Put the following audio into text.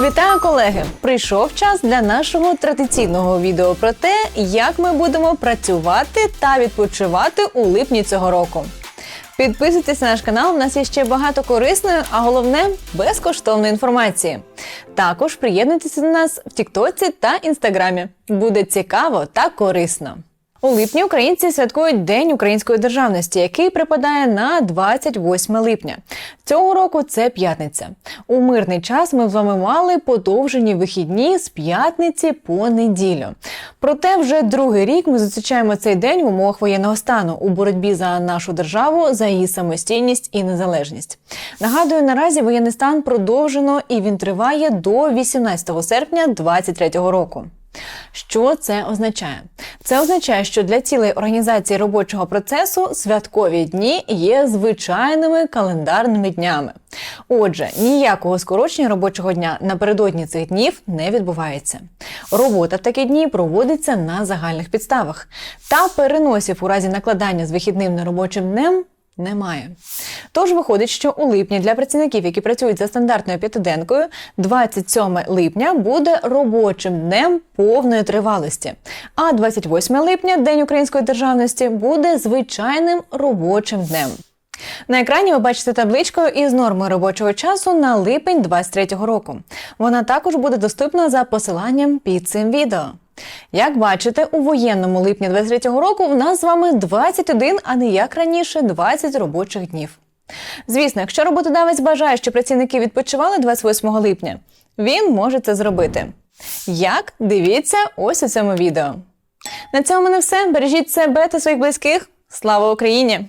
Вітаю, колеги! Прийшов час для нашого традиційного відео про те, як ми будемо працювати та відпочивати у липні цього року. Підписуйтесь на наш канал, у нас є ще багато корисної, а головне безкоштовної інформації. Також приєднуйтеся до нас в Тіктоці та Інстаграмі. Буде цікаво та корисно. У липні українці святкують День української державності, який припадає на 28 липня. Цього року це п'ятниця. У мирний час ми з вами мали подовжені вихідні з п'ятниці по неділю. Проте вже другий рік ми зустрічаємо цей день в умовах воєнного стану у боротьбі за нашу державу, за її самостійність і незалежність. Нагадую, наразі воєнний стан продовжено і він триває до 18 серпня 2023 року. Що це означає? Це означає, що для цілей організації робочого процесу святкові дні є звичайними календарними днями. Отже, ніякого скорочення робочого дня напередодні цих днів не відбувається. Робота в такі дні проводиться на загальних підставах та переносів у разі накладання з вихідним на робочим днем немає. Тож виходить, що у липні для працівників, які працюють за стандартною п'ятиденкою, 27 липня буде робочим днем повної тривалості. А 28 липня, День української державності, буде звичайним робочим днем. На екрані ви бачите табличку із нормою робочого часу на липень 2023 року. Вона також буде доступна за посиланням під цим відео. Як бачите, у воєнному липні 23-го року в нас з вами 21, а не як раніше 20 робочих днів. Звісно, якщо роботодавець бажає, щоб працівники відпочивали 28 липня, він може це зробити. Як? Дивіться ось у цьому відео. На цьому не все. Бережіть себе та своїх близьких. Слава Україні!